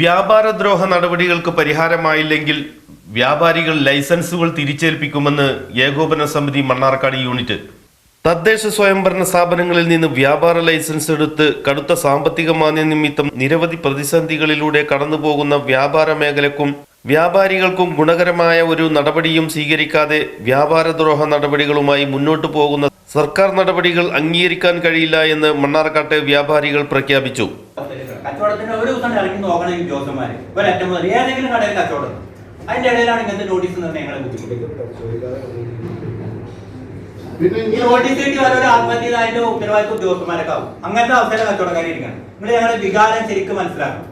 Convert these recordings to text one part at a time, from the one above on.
വ്യാപാരദ്രോഹ നടപടികൾക്ക് പരിഹാരമായില്ലെങ്കിൽ വ്യാപാരികൾ ലൈസൻസുകൾ തിരിച്ചേൽപ്പിക്കുമെന്ന് ഏകോപന സമിതി മണ്ണാർക്കാട് യൂണിറ്റ്. തദ്ദേശ സ്വയംഭരണ സ്ഥാപനങ്ങളിൽ നിന്ന് വ്യാപാര ലൈസൻസ് എടുത്ത് കടുത്ത സാമ്പത്തിക മാന്യ നിമിത്തം നിരവധി പ്രതിസന്ധികളിലൂടെ കടന്നുപോകുന്ന വ്യാപാര മേഖലക്കും വ്യാപാരികൾക്കും ഗുണകരമായ ഒരു നടപടിയും സ്വീകരിക്കാതെ വ്യാപാരദ്രോഹ നടപടികളുമായി മുന്നോട്ടു പോകുന്ന സർക്കാർ നടപടികൾ അംഗീകരിക്കാൻ കഴിയില്ല എന്ന് മണ്ണാർക്കാട്ടെ വ്യാപാരികൾ പ്രഖ്യാപിച്ചു. കച്ചവടത്തിന് ഒരു ദിവസം ഇറങ്ങി നോക്കണം ഈ ജോസന്മാര് ഒരറ്റം മുതൽ ഏതെങ്കിലും കടയിൽ കച്ചവടം. അതിന്റെ ഇടയിലാണ് ഇങ്ങനത്തെ നോട്ടീസ് തന്നെ ഞങ്ങളെ ഈ നോട്ടീസ് കിട്ടി ഓരോ ആത്മഹത്യ ചെയ്ത അതിന്റെ ഉത്തരവാദിത്വം ഉദ്യോഗസ്ഥന്മാരൊക്കെ ആവും. അങ്ങനത്തെ അവസരം കച്ചവടക്കാരി ഇരിക്കണം നിങ്ങൾ ഞങ്ങളെ വികാരം ശരിക്കും മനസ്സിലാക്കണം.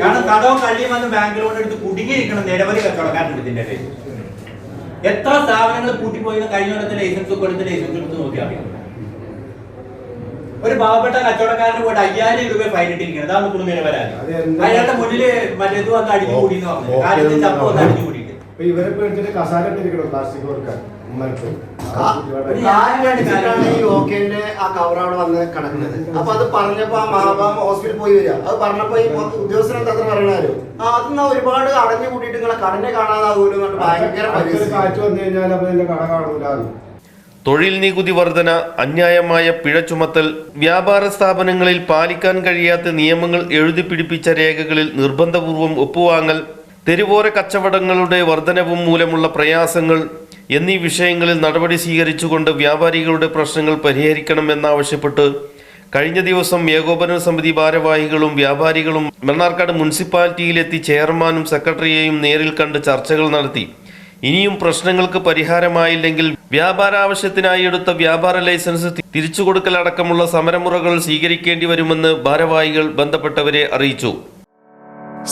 കാരണം കടവും കള്ളിയും വന്ന് ബാങ്ക് ലോൺ എടുത്ത് കുടുങ്ങിയിരിക്കണം നിരവധി കച്ചവടക്കാരുണ്ട് ഇതിന്റെ ഇടയിൽ. എത്ര സ്ഥാപനങ്ങൾ കൂട്ടിപ്പോയി കഴിഞ്ഞ കൊല്ലത്തെ ലൈസൻസ് ഒക്കെ എടുത്ത് ലൈസൻസ് എടുത്ത് നോക്കിയാൽ ഒരു പാവപ്പെട്ട കച്ചവടക്കാരന് പോയിട്ട് അയ്യായിരം രൂപ ഫൈൻ ഇട്ടിരിക്കുന്നത് അതാണ് നിലവരാതി അതെന്താ? അയാളുടെ മുന്നിൽ മറ്റേത് വന്ന് അടിഞ്ഞു കൂടി എന്ന് പറഞ്ഞു. കാര്യത്തിൽ ചപ്പ് വന്ന്. അടിഞ്ഞു കൂടിയിട്ട്. ഇവരെ പേടിച്ചിട്ട് കസാര ഇട്ടിരിക്കണം? പ്ലാസ്റ്റിക് കൊടുക്കാൻ. ഈ ഓക്കേന്റെ ആ കവർ അവിടെ വന്ന് കിടക്കുന്നത്. അപ്പൊ അത് പറഞ്ഞപ്പോ ആ മാബാം ഹോസ്പിറ്റലിൽ പോയി വരിക. അത് പറഞ്ഞപ്പോ ഈ ഉദ്യോഗസ്ഥൻ എന്താ പറയണാലോ ആ അതെന്നാ ഒരുപാട് അടഞ്ഞു കൂട്ടിയിട്ട് നിങ്ങളെ കടനെ കാണാതാകൂലും ഭയങ്കര കാറ്റ് വന്നു കഴിഞ്ഞാൽ അപ്പൊ കട കാണൂലാന്ന്. തൊഴിൽ നികുതി വർധന അന്യായമായ പിഴ ചുമത്തൽ വ്യാപാര സ്ഥാപനങ്ങളിൽ പാലിക്കാൻ കഴിയാത്ത നിയമങ്ങൾ എഴുതി പിടിപ്പിച്ച രേഖകളിൽ നിർബന്ധപൂർവം ഒപ്പുവാങ്ങൽ തെരുവോര കച്ചവടങ്ങളുടെ വർധനവും മൂലമുള്ള പ്രയാസങ്ങൾ എന്നീ വിഷയങ്ങളിൽ നടപടി സ്വീകരിച്ചുകൊണ്ട് വ്യാപാരികളുടെ പ്രശ്നങ്ങൾ പരിഹരിക്കണമെന്നാവശ്യപ്പെട്ട് കഴിഞ്ഞ ദിവസം ഏകോപന സമിതി ഭാരവാഹികളും വ്യാപാരികളും മണ്ണാർക്കാട് മുനിസിപ്പാലിറ്റിയിലെത്തി ചെയർമാനും സെക്രട്ടറിയെയും നേരിൽ കണ്ട് ചർച്ചകൾ നടത്തി. ഇനിയും പ്രശ്നങ്ങൾക്ക് പരിഹാരമായില്ലെങ്കിൽ വ്യാപാര ആവശ്യത്തിനായി എടുത്ത വ്യാപാര ലൈസൻസ് തിരിച്ചു കൊടുക്കലടക്കമുള്ള സമരമുറകൾ സ്വീകരിക്കേണ്ടി വരുമെന്ന് ഭാരവാഹികൾ ബന്ധപ്പെട്ടവരെ അറിയിച്ചു.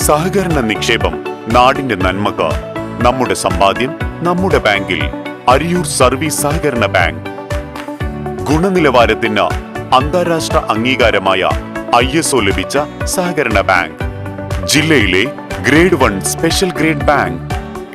സഹകരണ നിക്ഷേപം നാടിന്റെ നന്മക്ക് നമ്മുടെ സമ്പാദ്യം നമ്മുടെ ബാങ്കിൽ അരിയൂർ സർവീസ് സഹകരണ ബാങ്ക്. ഗുണനിലവാരത്തിന് അന്താരാഷ്ട്ര അംഗീകാരമായ ഐ എസ് ഒ ലഭിച്ച സഹകരണ ബാങ്ക്. ജില്ലയിലെ grade one special grade bank.